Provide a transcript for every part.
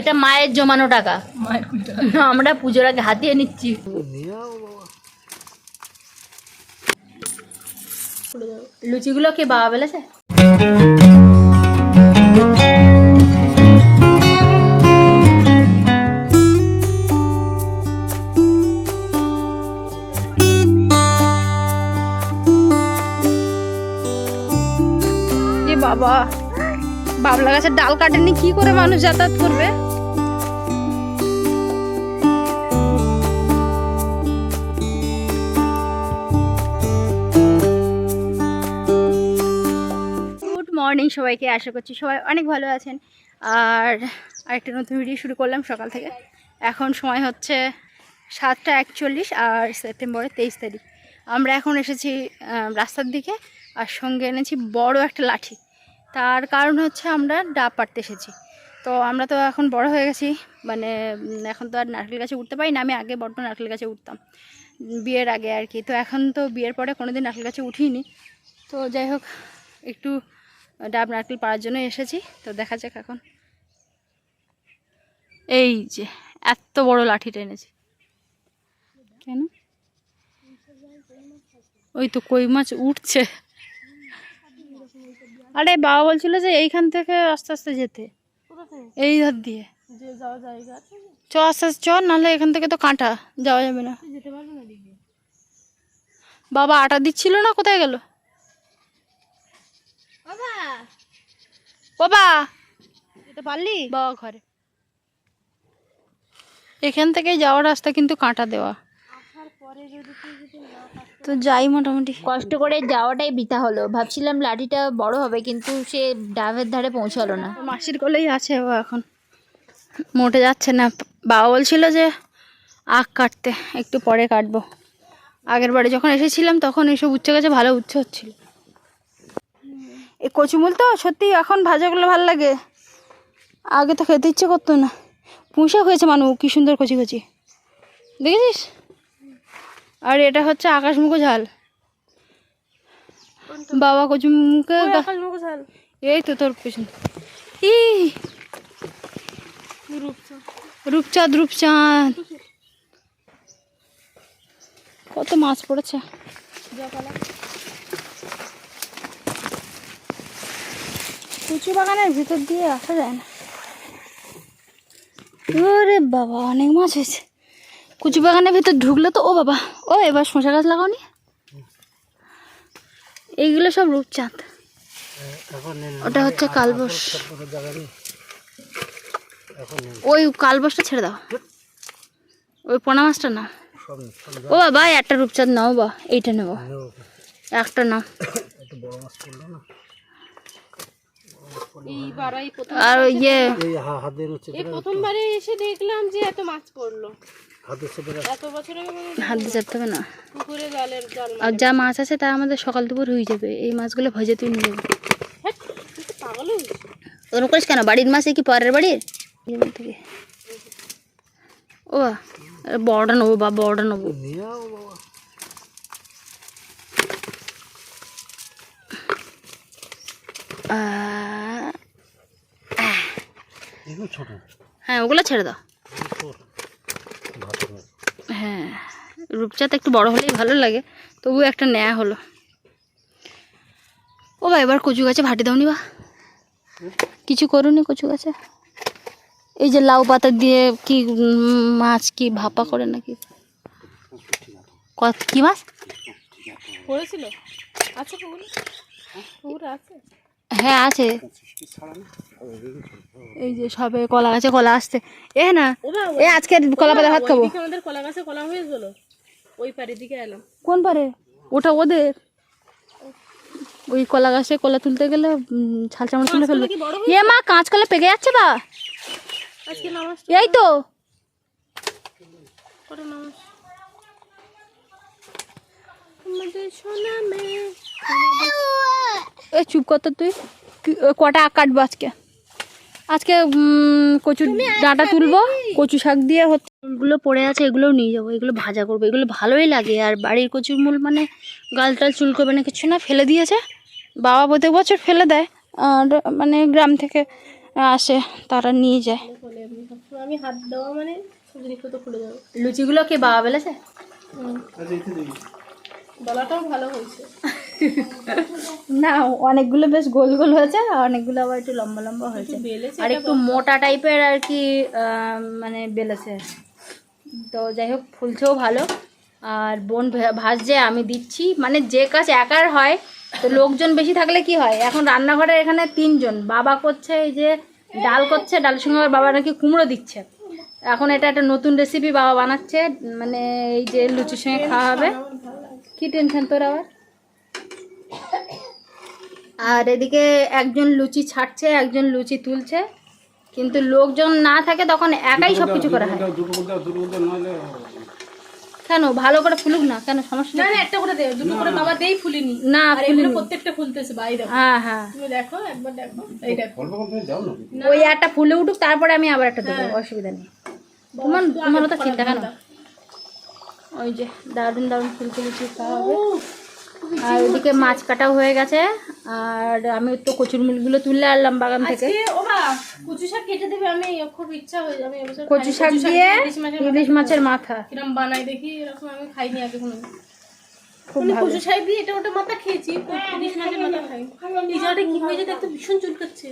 এটা মায়ের জমানো টাকা। আমরা পুজোর আগে হাতিয়ে নিচ্ছি। লুচিগুলো কে বাবা বেলেছে? বাবা। বাবলা গাছের ডাল কাটেনি, কি করে মানুষ যাতায়াত করবে? মর্নিং সবাইকে, আশা করছি সবাই অনেক ভালো আছেন। আর আরেকটা নতুন ভিডিও শুরু করলাম সকাল থেকে। এখন সময় হচ্ছে সাতটা একচল্লিশ আর সেপ্টেম্বরের তেইশ তারিখ। আমরা এখন এসেছি রাস্তার দিকে, আর সঙ্গে এনেছি বড় একটা লাঠি। তার কারণ হচ্ছে আমরা ডাব পাড়তে এসেছি। তো আমরা তো এখন বড় হয়ে গেছি মানে এখন তো আর নারকেল গাছে উঠতে পারি না, আমি আগে বড্ড নারকেল গাছে উঠতাম বিয়ের আগে আর কি। তো এখন তো বিয়ের পরে কোনোদিন নারকেল গাছে উঠিনি তো যাই হোক, একটু ডাব নারকেল পাড়ার জন্য এসেছি, তো দেখা যাক এখন। এই যে, এত বড় লাঠিটা এনেছি কেন? ওই তো কই মাছ উঠছে। আরে বাবা বলছিল যে এইখান থেকে আস্তে আস্তে যেতে। এই ধার দিয়ে। চ আস্তে আস্তে চ নাহলে এখান থেকে তো কাঁটা যাওয়া যাবে না। বাবা আটা দিচ্ছিল না কোথায় গেল? বাবা! বাবা! যেতে পারলি? বাবা ঘরে। এখান থেকে যাওয়ার রাস্তা কিন্তু কাঁটা দেওয়া। তো যাই মোটামুটি। কষ্ট করে যাওয়াটাই বৃথা হলো। ভাবছিলাম লাঠিটা বড় হবে কিন্তু সে ডাবের ধারে পৌঁছালো না। মাসির কোলেই আছে ও এখন। মোটে যাচ্ছে না। বাবা বলছিল যে আখ কাটতে একটু পরে কাটবো। আগের বারে যখন এসেছিলাম তখন এইসব উচ্ছে গাছে ভালো উচ্ছে হচ্ছিল। এই কচুমুল তো সত্যি এখন ভাজাগুলো ভালো লাগে। আগে তো খেতে ইচ্ছে করতো না। পুঁশা হয়েছে মানু কি সুন্দর কচি কচি। দেখেছিস? আর এটা হচ্ছে আকাশমুখো ঝাল বাবা কচুমুখে আকাশ মুখ ঝাল এই তো তোর পেছন। ই রূপচাঁদ। রূপচাঁদ কত মাছ পড়েছে। কুচু বাগানের ভিতর দিয়ে আসা যায় না। ওরে বাবা অনেক মাছ হয়েছে। কুচু বাগানের ভিতর ঢুকলে তো ও বাবা। ও, এবার শশা গাছ লাগাওনি? এইগুলো সব রূপচাঁদ। ওটা হচ্ছে কালবস ওই কালবসটা ছেড়ে দাও। ওই পোনা মাছটা না ও বাবা, একটা রূপচাঁদ নাও বা, এইটা নেব। একটা নাও। এইবার প্রথম আর ইয়ে এই প্রথমবারে এসে দেখলাম যে এত মাছ পড়ল। এত বছর আগে হয় হাত দিয়ে চাপতে হবে না। পুকুরে জালের জাল আর যা মাছ আছে তা আমাদের সকাল দুপুর হয়ে যাবে। এই মাছগুলো ভেজে তুই নিয়ে যাবি। পাগল ওরকম করিস কেন? বাড়ির মাছ কি পরের বাড়ির থেকে ও বড়টা নেব বা বড়টা নেব। আহ, হ্যাঁ ওগুলো ছেড়ে দাও হ্যাঁ রূপচাঁদ একটু বড় হলেই ভালো লাগে তবু একটা নেয়া হলো ও বা এবার কচু গাছে ভাটি দাওনি বা কিছু করুনি কচু গাছে এই যে লাউ পাতা দিয়ে কি উম, মাছ কি ভাপা করে নাকি কত কি মাছ পড়েছিল আছে পুকুরে পুকুরে আছে হ্যাঁ আছে। এই যে সবে কলা গাছে কলা আসছে। এ না এ আজকে কলা পাতা ভাত খাব। আমাদের কলা গাছে কলা হয়ে গেল। ওই পাড়ের দিকে এলাম। কোন পারে ওটা ওদের। ওই কলা গাছে কলা তুলতে গেলে ছাল চামড় তুলে ফেলবে। এ মা কাঁচ কলা পেকে যাচ্ছে বা? এই তো। নামাজ? এ চুপ কর তো তুই। কটা আখ কাটবো আজকে? আজকে কচু ডাঁটা তুলবো কচু শাক দিয়ে হচ্ছে। এগুলো পড়ে আছে এগুলোও নিয়ে যাব এগুলো ভাজা করব এগুলো ভালোই লাগে। আর বাড়ির কচুর মূল মানে গাল টাল চুলকবে না কিছু না ফেলে দিয়েছে। বাবা প্রত্যেক বছর ফেলে দেয় আর মানে গ্রাম থেকে আসে তারা নিয়ে যায়। আমি হাত দেওয়া মানে লুচিগুলো কি বাবা বেলেছে? গলাটাও ভালো হয়েছে। না অনেকগুলো বেশ গোল গোল হয়েছে আর অনেকগুলো আবার একটু লম্বা লম্বা হয়েছে। আর একটু মোটা টাইপের আর কি মানে বেলেছে। তো যাই হোক ফুলছেও ভালো। আর বোন ভাজছে আমি দিচ্ছি। মানে যে কাজ একার হয় তো লোকজন বেশি থাকলে কি হয়? এখন রান্নাঘরে এখানে তিনজন। বাবা করছে এই যে ডাল করছে ডালের সঙ্গে আবার বাবা নাকি কুমড়ো দিচ্ছে। এখন এটা একটা নতুন রেসিপি বাবা বানাচ্ছে। মানে এই যে লুচির সঙ্গে খাওয়া হবে। কি টেনশন তোর আবার? আর এদিকে একজন লুচি ছাড়ছে একজন লুচি তুলছে। কিন্তু লোকজন না থাকে তখন একাই সব কিছু করা হয়। কেন? ভালো করে ফুলুক না? কেন? সমস্যা না নেই? না একটা করে দে দুটো করে বাবা দেই ফুলিনি। না আর এগুলো ফুলিনি। প্রত্যেকটা ফুলতেছে ভাই দেখো। হ্যাঁ হ্যাঁ। তুমি দেখো একবার দেখো। এই দেখো। ওই একটা ফুলে উঠুক তারপরে আমি আবার একটা দেবো অসুবিধা নেই। তোমার তোমার তো চিন্তা কেন? ওই যে দারুণ দারুণ ফুলকে লুচি খাওয়া হবে আর ওদিকে মাছ কাটাও হয়ে গেছে। আর আমি তো কচুর মিলগুলো তুলে আনলাম বাগান থেকে। কচু শাক কেটে দেবে আমি খুব ইচ্ছা হয়ে যাবে কচু শাক দিয়ে ইলিশ মাছের মাথা। কিরম বানাই দেখি এরকম আমি খাইনি আগে কোনো মানে কচু শাক দিয়ে এটা ওটা মাথা খেয়েছি ইলিশ মাছের মাথা খাই। ভীষণ চুলকাচ্ছে।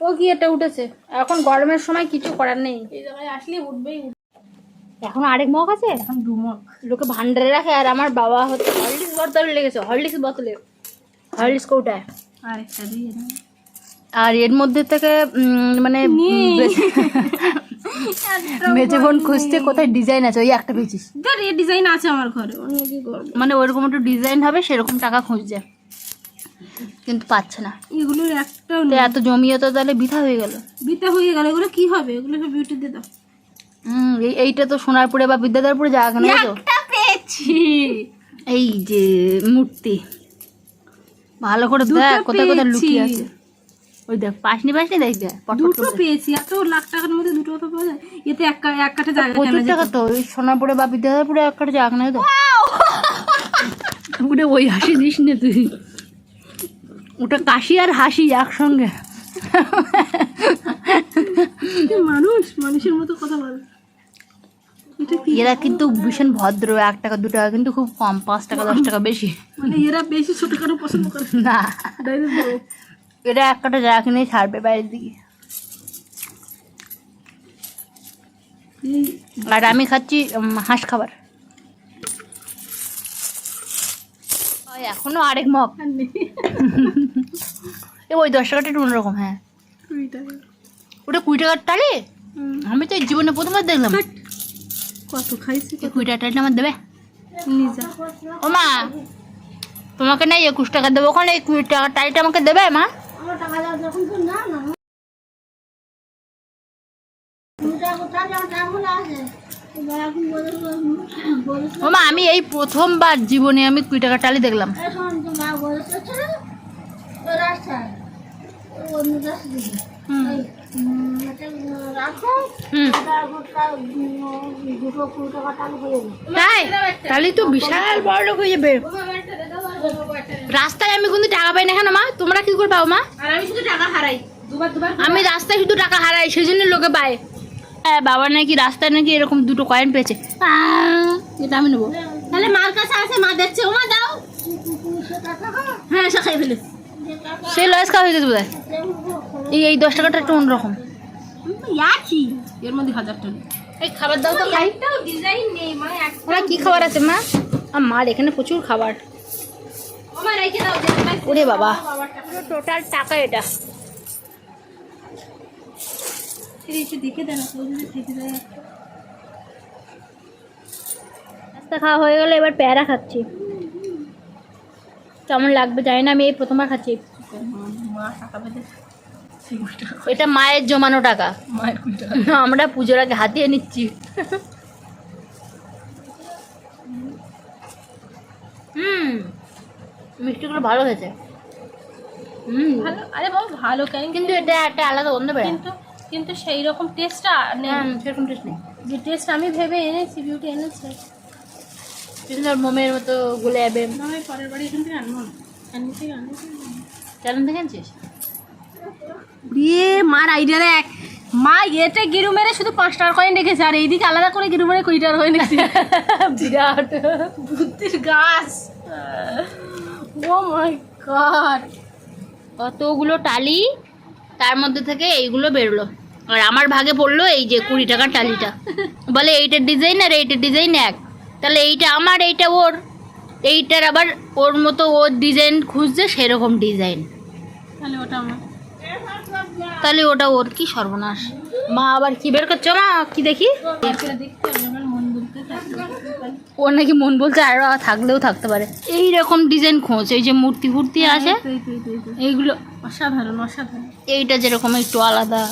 ও কি এটা উঠেছে? এখন গরমের সময় কিছু করার নেই। এই জায়গায় আসলে উঠবেই উঠবে। এখন আরেক মগ আছে? এখন দু মগ। লোকে ভান্ডারে রাখে আর আমার বাবা হচ্ছে হরলিক্স বোতলে লেগেছে হরলিক্স বোতলে। হরলিক্স কৌটায়। আর এর মধ্যে থেকে মানে মেজে বোন খুঁজতে কোথায় ডিজাইন আছে ওই একটা পেয়েছিস। ধর এই ডিজাইন আছে আমার ঘরে মানে ওইরকম একটু ডিজাইন হবে সেরকম টাকা খুঁজছে। কিন্তু পাচ্ছে না। এগুলোর একটাও এত জমিয়ে তো তাহলে বৃথা হয়ে গেল। বিতা হয়ে গেল এগুলো কি হবে? এগুলো সব বিউটি দিয়ে দাও। হুম এইটা তো সোনারপুরে বা বিদ্যাধরপুরে নেই তো পেয়েছি। এই যে মূর্তি। ভালো করে দেখ কোথায় কোথায় লুকিয়ে আছে। ওই দেখ পাশনি পাশনি দেখ দেখ পট পট দুটো পেয়েছি এত লাখ টাকার মধ্যে দুটো তো পাওয়া যায়। এতে এক এক কাঠে জায়গা প্রচুর টাকা তো ওই সোনারপুরে বা বিদ্যাধরপুরে একটা জায়গা নেই তো। উঠে ওই হাসি দিস না তুই। ওটা কাশি আর হাসি একসঙ্গে। মানুষ মানুষের মতো কথা বল। এরা কিন্তু ভীষণ ভদ্র এক টাকা দু টাকা কিন্তু খুব কম পাঁচ টাকা দশ টাকা বেশি। মানে এরা বেশি ছোট কারও পছন্দ করে। না। এটা এক কাটা জায়গা কিনেই ছাড়বে বাইরের দিকে। আর আমি খাচ্ছি হাঁস খাবার। ওই এখনও আরেক মগ। ওই দশ টাকাটা একটু অন্যরকম হ্যাঁ। ওটা কুড়ি টাকার টালি আমি তো জীবনে প্রথমবার দেখলাম। কত খাইছি কুড়ি টাকার টালি আমার দেবে? ও মা তোমাকে না একুশ টাকা দেবো। ওখানে এই কুড়ি টাকার টালিটা আমাকে দেবে মা? ও মা আমি এই প্রথমবার জীবনে আমি কুড়ি টাকার টালি দেখলাম। তাই? তাহলে তো বিশাল বড় লোক হয়ে যাবে। রাস্তায় আমি কিন্তু টাকা পাই না কেন, মা? তোমরা কি করে পাও মা? আমি শুধু টাকা হারাই আমি রাস্তায় শুধু টাকা হারাই সেই জন্য লোকে পায়। হ্যাঁ বাবা নাকি রাস্তায় নাকি এরকম দুটো কয়েন পেয়েছে। এটা আমি নেব। তাহলে মার কাছে আছে মা দেখছে, ও মা দাও হ্যাঁ সে খাই ফেলে। সেই লয়েস খাওয়া হয়ে গেছে বোধ এই এই দশ টাকাটা একটু অন্যরকম। এর মধ্যে হাজার টাকা। এই খাবার দাও তো খাই। ওরা কি খাবার আছে মা? আর মার এখানে প্রচুর খাবার। আমার ওরে বাবা। টোটাল টাকা এটা। একটু দেখে দেন কেউ যদি থেকে যায় নাস্তা খাওয়া হয়ে গেলে এবার প্যারা খাচ্ছি। কেমন লাগবে জানি না আমি এই প্রথমবার খাচ্ছি এটা মায়ের জমানো টাকা। মায়ের আমরা পুজোর আগে হাতিয়ে নিচ্ছি। হুম মিষ্টিগুলো ভালো হয়েছে। হুম। ভালো আরে বাবা ভালো কেন কিন্তু এটা একটা আলাদা অন্য বেড়া কিন্তু কিন্তু সেই রকম টেস্টটা নেই। সেরকম টেস্ট নেই। যে টেস্ট আমি ভেবে এনেছি বিউটি এনেছে। ওর মোমের মতো গুলে যাবে। না আমি পরের বাড়ি এখান থেকে আনব এখান থেকে আনব চ্যালেঞ্জ থেকে আনছিস? বিয়ে মার আইডিয়া দেখ। মা এতে গিরু মেরে শুধু পাঁচ টাকার কয়েন রেখেছে আর এইদিকে আলাদা করে গিরু মেরে কুড়ি টাকার কয়েন রেখেছে। বিরাট। বুদ্ধির গাছ। ও মাই গড কতগুলো টালি তার মধ্যে থেকে এইগুলো বেরোলো। আর আমার ভাগে পড়ল এই যে কুড়ি টাকার টালিটা। বলে এইটার ডিজাইন আর এইটার ডিজাইন এক। তাহলে এইটা আমার এইটা ওর। এইটার আবার ওর মতো ওর ডিজাইন খুঁজছে সেরকম ডিজাইন তাহলে ওটা আমার। তাহলে ওটা ওর কি সর্বনাশ। মা আবার কি বের করছ মা? কি দেখি? ওর নাকি মন বলছে আরও থাকলেও থাকতে পারে। এই রকম ডিজাইন খোঁজ এই যে মূর্তি ফুর্তি আছে এইগুলো অসাধারণ অসাধারণ। এইটা যেরকম একটু আলাদা।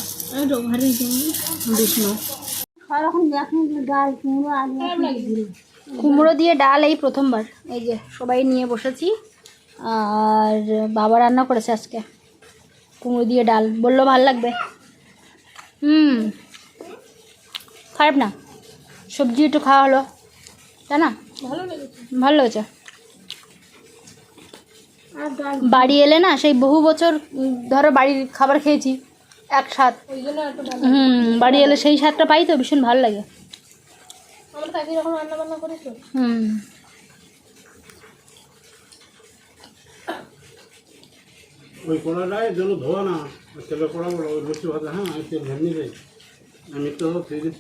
বিষ্ণু। কুমড়ো দিয়ে ডাল এই প্রথমবার। এই যে সবাই নিয়ে বসেছি। আর বাবা রান্না করেছে আজকে। কুমড়ো দিয়ে ডাল। বলল ভালো লাগবে। হুম। খারাপ না। সবজি একটু খাওয়া হলো। তাই না? ভালো লেগেছে। ভালো লেগেছে। বাড়ি এলে না সেই বহু বছর ধরো বাড়ির খাবার খেয়েছি এক স্বাদ। হুম বাড়ি এলে সেই স্বাদটা পাই তো ভীষণ ভালো লাগে। আমরা তো একই রকম রান্না বান্না করেছ? হুম। ওই কড়াটায় যেন ধোয়া না। তেলের কড়া বলো ওই লুচি ভাজা হ্যাঁ আমি তেল ভেঙে দেয় আমি তো ফ্রিজে